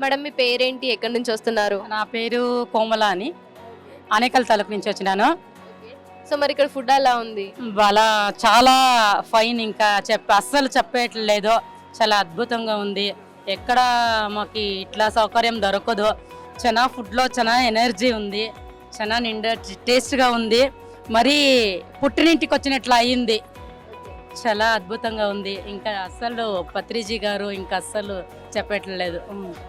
Madam మీ పేరేంటి? ఎక్కడి నుంచి వస్తున్నారు? నా పేరు కోమల అని. అనేకల్ తాలూకు నుంచి వచ్చినాను. సో మరి ఇక్కడ ఫుడ్ ఎలా ఉంది? వాళ్ళ చాలా ఫైన్ ఇంకా చెప్ప అస్సలు చెప్పేయట్లేదు చాలా అద్భుతంగా ఉంది. ఎక్కడ మాకు ఇట్లా సౌకర్యం దొరకదు. చాలా ఫుడ్లో చాలా ఎనర్జీ ఉంది. చాలా నిండా టేస్ట్గా ఉంది. మరి పుట్టినింటికి వచ్చినట్లు అయ్యింది చాలా అద్భుతంగా ఉంది. ఇంకా అస్సలు పత్రిజీ గారు ఇంకా అస్సలు చెప్పట్లేదు.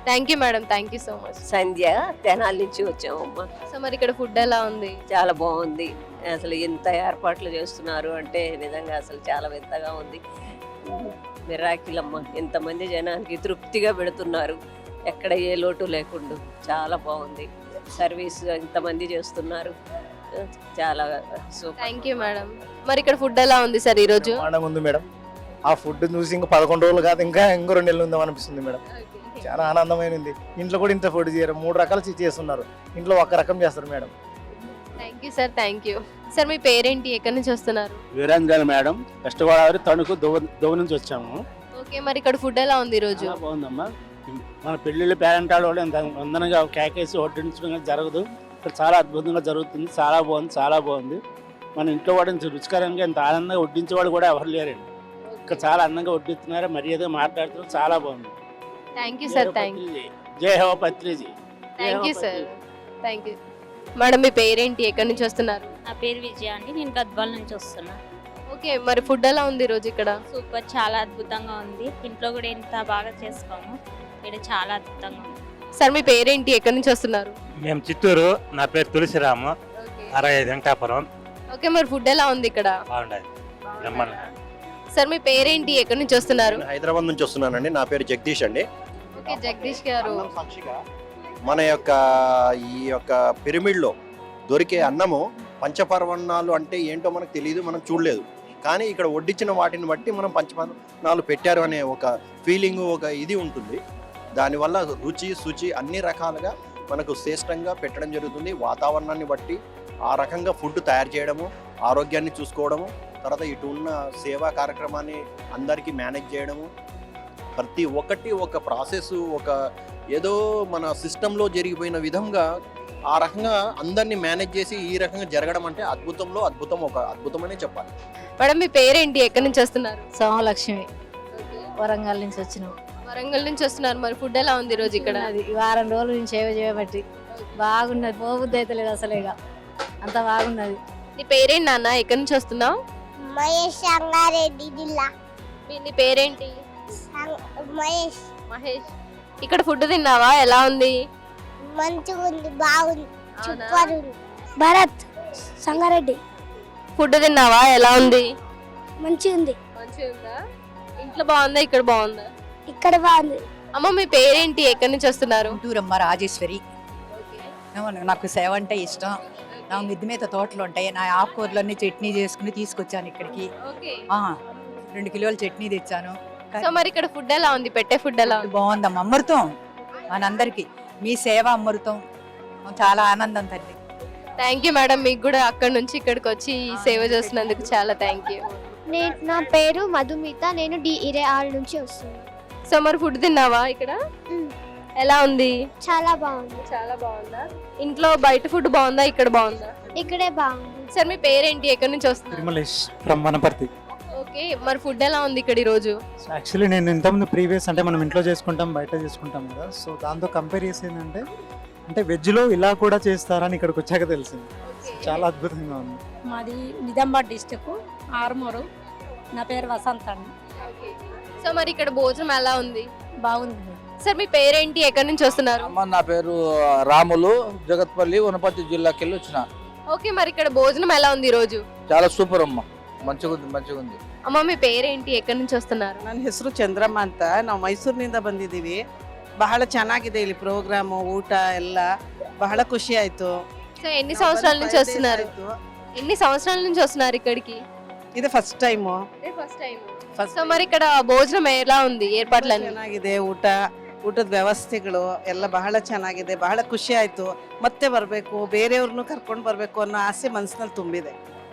Thank you madam thank you so much Sandhya Tenali నుంచి వచ్చామమ్మా సో మరి ఇక్కడ ఫుడ్ ఎలా ఉంది? చాలా బాగుంది. అసలు ఎంత ఏర్పాట్లు చేస్తున్నారు అంటే నిజంగా అసలు చాలా వింతగా ఉంది. మిరాకిల్ అమ్మ. ఎంతమంది జనానికి తృప్తిగా పెడుతున్నారు. ఎక్కడ ఏ లోటు లేకుండా. చాలా బాగుంది. సర్వీస్ ఇంతమంది చేస్తున్నారు. చాలా సూపర్. థ్యాంక్ యూ మేడం మరి ఇక్కడ ఫుడ్ ఎలా ఉంది సార్ ఈరోజు? బ్రహ్మాండంగా ఉంది మేడం. ఆ ఫుడ్ చూసి ఇంకా పదకొండు రోజులు కాదు ఇంకా ఇంకో రెండు నెలలు ఉందాం అనిపిస్తుంది మేడం. చాలా ఆనందమైనది ఇంట్లో కూడా ఇంత ఫుడ్ చేయరు. మూడు రకాలు చే- చేస్తున్నారు. ఇంట్లో ఒక్క రకం చేస్తారు madam. Thank you sir thank you sir మీ పేరేంటి? ఎక్కడి నుంచి వస్తున్నారు? వీరేంద్ర మేడం. వెస్ట్ గోదావరి తణుకు దువ్వ దువ్వ నుంచి వచ్చాము. ఓకే మరి ఇక్కడ ఫుడ్ ఎలా ఉంది ఈరోజు? చాలా బాగుందమ్మా. మన పెళ్ళిళ్ళు పేరెంటాలు కూడా ఇంత వందనగా కేకేసి వడ్డించడం జరగదు. ఇక్కడ చాలా అద్భుతంగా జరుగుతుంది. చాలా బాగుంది చాలా బాగుంది. మన ఇంట్లో ఇంత రుచికరంగా ఇంత ఆనందంగా వడ్డించేవాడు కూడా ఎవరు లేరండి. ఇక్కడ చాలా అందంగా వడ్డిస్తున్నారు మర్యాదగా మాట్లాడుతున్నారు చాలా బాగుంది. థ్యాంక్ యూ సార్ థ్యాంక్ జై హో Patriji. Thank you sir thank you madam మీ పేరేంటి? ఎక్కడి నుంచి వస్తున్నారు? నా పేరు విజయ అండి. నేను గద్వాల నుంచి వస్తున్నా. ఓకే మరి ఫుడ్ ఎలా ఉంది ఈరోజు ఇక్కడ? సూపర్ చాలా అద్భుతంగా ఉంది. ఇంట్లో కూడా ఎంత బాగా చేసుకోము. ఇక్కడ చాలా అద్భుతంగా ఉంది. సార్ మీ పేరేంటి? ఎక్కడి నుంచి వస్తున్నారు? మేము చిత్తూరు. నా పేరు తులసిరాము. అరవై ఐదు వెంకటాపురం. ఓకే మరి ఫుడ్ ఎలా ఉంది ఇక్కడ? బాగుండదు బ్రహ్మాండం సార్ మీ పేరేంటి? ఎక్కడి నుంచి వస్తున్నారు? నేను హైదరాబాద్ నుంచి వస్తున్నానండి. నా పేరు జగదీష్ అండి. ఓకే జగదీష్ గారు. మన యొక్క ఈ యొక్క పిరమిడ్లో దొరికే అన్నము పంచపర్వణాలు అంటే ఏంటో మనకు తెలియదు మనం చూడలేదు. కానీ ఇక్కడ వడ్డించిన వాటిని బట్టి మనం పంచపర్వణాలు పెట్టారు అనే ఒక ఫీలింగ్ ఒక ఇది ఉంటుంది. దానివల్ల రుచి శుచి అన్ని రకాలుగా మనకు శ్రేష్టంగా పెట్టడం జరుగుతుంది. వాతావరణాన్ని బట్టి ఆ రకంగా ఫుడ్ తయారు చేయడము ఆరోగ్యాన్ని చూసుకోవడము తర్వాత ఇటు ఉన్న సేవా కార్యక్రమాన్ని అందరికీ మేనేజ్ చేయడము. ప్రతి ఒక్కటి ఒక ప్రాసెస్ ఒక ఏదో మన సిస్టంలో జరిగిపోయిన విధంగా ఆ రకంగా అందరినీ మేనేజ్ చేసి ఈ రకంగా జరగడం అంటే అద్భుతంలో అద్భుతం ఒక అద్భుతమనే చెప్పాలి. మేడం మీ పేరేంటి? ఎక్కడి నుంచి వస్తున్నారు? సోమలక్ష్మి. వరంగల్ నుంచి వచ్చినాం. వరంగల్ నుంచి వస్తున్నారు. మరి ఫుడ్ ఎలా ఉంది ఈరోజు ఇక్కడ? అది వారం రోజుల నుంచి సేవ చేయబట్టి. బాగున్నది. పోబుద్ది అయితే లేదు అసలు ఇక. అంత బాగున్నది. నీ పేరేంటి నాన్న? ఎక్కడి నుంచి వస్తున్నావు? మహేష్ సంగారెడ్డి జిల్లా. మీ- నీ పేరేంటి? మహేష్. మహేష్. ఇక్కడ ఫుడ్ తిన్నావా? ఎలా ఉంది? మంచిగా ఉంది బాగుంది? సూపర్ ఉంది. భరత్ సంగారెడ్డి. ఫుడ్ తిన్నావా? ఎలా ఉంది? మంచిగా ఉంది. మంచిగా ఇంట్లో బాగుందా? ఇక్కడ బాగుందా? ఇక్కడ బాగుంది. అమ్మ మీ పేరేంటి? ఎక్కడి నుంచి వస్తున్నారు? గుంటూరమ్మ రాజేశ్వరి. నాకు సేవ అంటే ఇష్టం. నా మిద్ది మీద తోటలు ఉంటాయి. నా ఆకుకూరలన్నీ చట్నీ చేసుకుని తీసుకొచ్చాను ఇక్కడికి. ఓకే. ఆ, రెండు కిలోల చట్నీ తెచ్చాను. సో మరి ఇక్కడ ఫుడ్ ఎలా ఉంది? పెట్టే ఫుడ్ ఎలా ఉంది? బాగుందమ్మా అమృతం. మనందరికి మీ సేవ అమృతం. చాలా ఆనందం తల్లి. థ్యాంక్ యూ మేడం మీకు కూడా అక్కడ నుంచి ఇక్కడికి వచ్చి ఈ సేవ చేస్తున్నందుకు చాలా థ్యాంక్ యూ నేను నా పేరు మధుమిత. నేను డి ఇరే ఆల్ నుంచి వస్తున్నాను. సో మరి ఫుడ్ తిన్నావా ఇక్కడ. ఎలా ఉంది? చాలా బాగుంది. చాలా బాగుందా? ఇంట్లో బయట ఫుడ్ బాగుందా? ఇక్కడ బాగుందా? ఇక్కడే బాగుంది. సార్ మీ పేరేంటి? ఎక్కడి నుంచి వస్తున్నారు? తిరుమలేష్ ఫ్రమ్ వనపర్తి ఓకే మరి ఫుడ్ ఎలా ఉంది ఇక్కడ ఈ రోజు యాక్చువల్లీ నేను ఇంతకుముందు ప్రీవియస్ అంటే మనం ఇంట్లో చేసుకుంటాం బయట చేసుకుంటాం కదా. సో దాంతో కంపేర్ చేసి ఏంటంటే అంటే వెజ్లో ఇలా కూడా చేస్తారని ఇక్కడికి వచ్చాక తెలిసింది. చాలా అద్భుతంగా ఉంది. మాది నిజామాబాద్ డిస్టిక్ ఆర్మూరు. నా పేరు వసంత అండి. సో మరి ఇక్కడ భోజనం ఎలా ఉంది? బాగుంది. సార్ మీ పేరేంటి ఎక్కడి నుంచి వస్తున్నారు అమ్మ నా పేరు రాములు జగత్పల్లి వనపర్తి జిల్లాకి వెళ్ళి వచ్చిన ఓకే మరి ఇక్కడ భోజనం ఎలా ఉంది ఈ రోజు చాలా సూపర్ అమ్మ మంచిగా ఉంది మంచిగా ఉంది అమ్మ మీ పేరేంటి ఎక్కడి నుంచి వస్తున్నారు ನನ್ನ ಹೆಸರು ಚಂದ್ರಮ್ಮ ಅಂತ ನಾವು ಮೈಸೂರಿನಿಂದ ಬಂದಿದ್ದೀವಿ ಬಹಳ ಚೆನ್ನಾಗಿದೆ ಇಲ್ಲಿ ಪ್ರೋಗ್ರಾಮು ಊಟ ಎಲ್ಲ ಬಹಳ ಖುಷಿ ಆಯ್ತು సో ఎన్ని సంవత్సరాల నుంచి వస్తున్నారు ఎన్ని సంవత్సరాల నుంచి వస్తున్నారు ఇక్కడికి ಇದು first time first time first so మరి ఇక్కడ భోజనం ఎలా ఉంది ఏర్పాట్లన్నీ ಚೆನ್ನಾಗಿದೆ ಊಟ ಊಟದ ವ್ಯವಸ್ಥೆಗಳು ಎಲ್ಲ ಬಹಳ ಚೆನ್ನಾಗಿದೆ ಬಹಳ ಖುಷಿ ಆಯ್ತು ಮತ್ತೆ ಬರಬೇಕು ಬೇರೆಯವ್ರನ್ನೂ ಕರ್ಕೊಂಡು ಬರಬೇಕು ಅನ್ನೋ ಆಸೆ ಮನಸ್ಸಿನಲ್ಲಿ ತುಂಬಿದೆ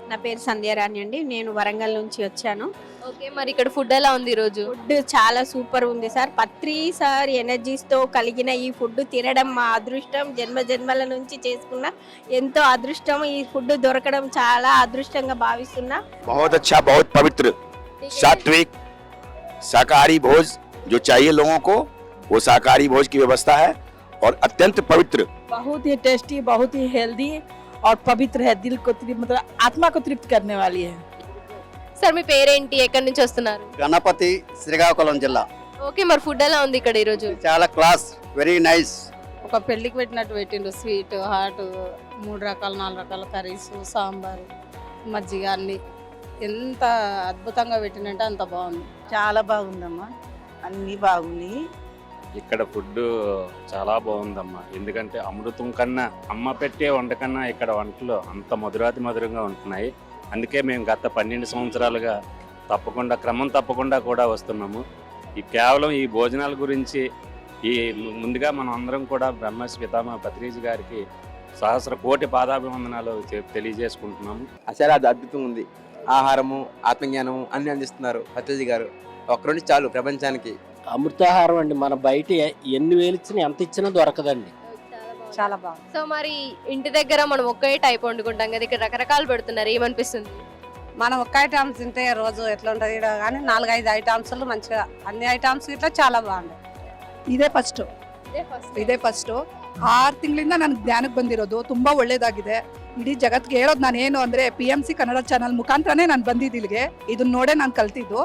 నా పేరు సంధ్యారాణి అండి నేను వరంగల్ నుంచి వచ్చాను ఓకే మరి ఇక్కడ ఫుడ్ ఎలా ఉంది ఈ రోజు ఫుడ్ చాలా సూపర్ ఉంది సార్ పత్రి సార్ ఎనర్జీస్తో కలిగిన ఈ ఫుడ్ తినడం మా అదృష్టం జన్మ జన్మల నుంచి చేసుకున్న ఎంతో అదృష్టం ఈ ఫుడ్ దొరకడం చాలా అదృష్టంగా భావిస్తున్నా बहुत अच्छा बहुत पवित्र सात्विक शाकाहारी भोज जो चाहिए लोगों को वो शाकाहारी भोज की व्यवस्था है और अत्यंत पवित्र बहुत ही टेस्टी बहुत ही हेल्दी और पवित्र है दिल को तृप्त मतलब आत्मा को तृप्त करने वाली है సార్ మీ పేరేంటి ఎక్కడి నుంచి వస్తున్నారు గణపతి శ్రీకాకుళం జిల్లా ఓకే మరి ఫుడ్ ఎలా ఉంది ఇక్కడ ఈ రోజు చాలా క్లాస్ వెరీ నైస్ ఒక పెళ్లికి పెట్టినట్టు పెట్టిండు స్వీట్ హాట్ మూడు రకాల నాలుగు రకాల కర్రీస్ సాంబారు మజ్జిగ అన్ని ఎంత అద్భుతంగా పెట్టినంటే అంత బాగుంది చాలా బాగుందమ్మా అన్నీ బాగున్నాయి ఇక్కడ ఫుడ్ చాలా బాగుందమ్మా. ఎందుకంటే అమృతం కన్నా అమ్మ పెట్టే వంటకన్నా ఇక్కడ వంటలు అంత మధురాతి మధురంగా ఉంటున్నాయి. అందుకే మేము గత పన్నెండు సంవత్సరాలుగా తప్పకుండా క్రమం తప్పకుండా కూడా వస్తున్నాము. ఈ కేవలం ఈ భోజనాల గురించి ఈ ముందుగా మనం అందరం కూడా బ్రహ్మశ్రీ పితామహ గారికి సహస్ర కోటి పాదాభివందనాలు తెలియజేసుకుంటున్నాము. అసలు అది అద్భుతంగా ఉంది. ఆహారము ఆత్మజ్ఞానము అన్ని అందిస్తున్నారు పత్రిజీ గారు. ఒక్కరుండి చాలు ప్రపంచానికి. అమృతాహారం అండి మన బయట ఎన్ని వేలు ఇచ్చినా ఎంత ఇచ్చినా దొరకదండి చాలా బాగుంది సో మరి ఇంటి దగ్గర మనం ఒకే టైప్ వండుకుంటాం కదా ఇక్కడ రకరకాలు పెడుతున్నారు ఏమనిపిస్తుంది మనం ఒక్క ఐటమ్స్ తింటే రోజు ఎట్లా ఉంటుంది ఈడ కానీ నాలుగైదు ఐటమ్స్ మంచిగా అన్ని ఐటమ్స్ ఇట్లా చాలా బాగుంది ಇದೇ ಫಸ್ಟ್ ಇದೇ ಫಸ್ಟು ಆರು ತಿಂಗಳಿಂದ ನನಗೆ ಜ್ಞಾನಕ್ಕೆ ಬಂದಿರೋದು ತುಂಬ ಒಳ್ಳೇದಾಗಿದೆ ಇಡೀ ಜಗತ್ತಿಗೆ ಹೇಳೋದು ನಾನು ಏನು ಅಂದರೆ P M C Kannada channel ಮುಖಾಂತರನೇ ನಾನು ಬಂದಿದ್ದು ಇಲ್ಲಿಗೆ ಇದನ್ನ ನೋಡೇ ನಾನು ಕಲ್ತಿದ್ದು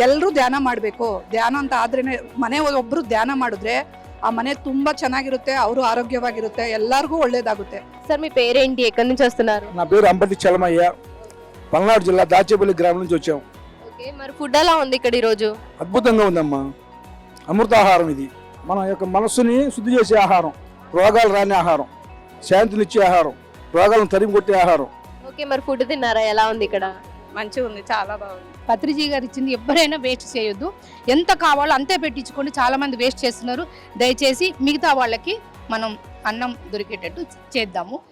ಎಲ್ಲರೂ ಧ್ಯಾನ ಮಾಡಬೇಕು ಧ್ಯಾನ ಅಂತ ಆದ್ರೇ ಮನೆ ಒಬ್ಬರು ಧ್ಯಾನ ಮಾಡಿದ್ರೆ ಆ ಮನೆ ತುಂಬ ಚೆನ್ನಾಗಿರುತ್ತೆ ಅವರು ಆರೋಗ್ಯವಾಗಿರುತ್ತೆ ಎಲ್ಲರಿಗೂ ಒಳ್ಳೇದಾಗುತ್ತೆ సార్ మీ పేరేంటి ఎక్కడి నుంచి వస్తున్నారు నా పేరు అంబటి చలమయ్య పల్నాడు జిల్లా దాచేపల్లి గ్రామం నుంచి వచ్చాం ఓకే మరి ఫుడ్ ఎలా ఉంది ఇక్కడ ఈ రోజు అద్భుతంగా ఉందమ్మా అమృతాహారం ఇది మన యొక్క మనస్సుని శుద్ధి చేసే ఆహారం రోగాలు రాని ఆహారం శాంతినిచ్చే ఆహారం రోగాలను తరిమి కొట్టే ఆహారం ఓకే మరి ఫుడ్ తిన్నారా ఎలా ఉంది ఇక్కడ మంచిగా ఉంది చాలా బాగుంది. పత్రిజీ గారు ఇచ్చింది ఎవరైనా వేస్ట్ చేయొద్దు. ఎంత కావాలో అంతే పెట్టించుకోండి. చాలా మంది వేస్ట్ చేస్తున్నారు. దయచేసి మిగతా వాళ్ళకి మనం అన్నం దొరికేటట్టు చేద్దాము.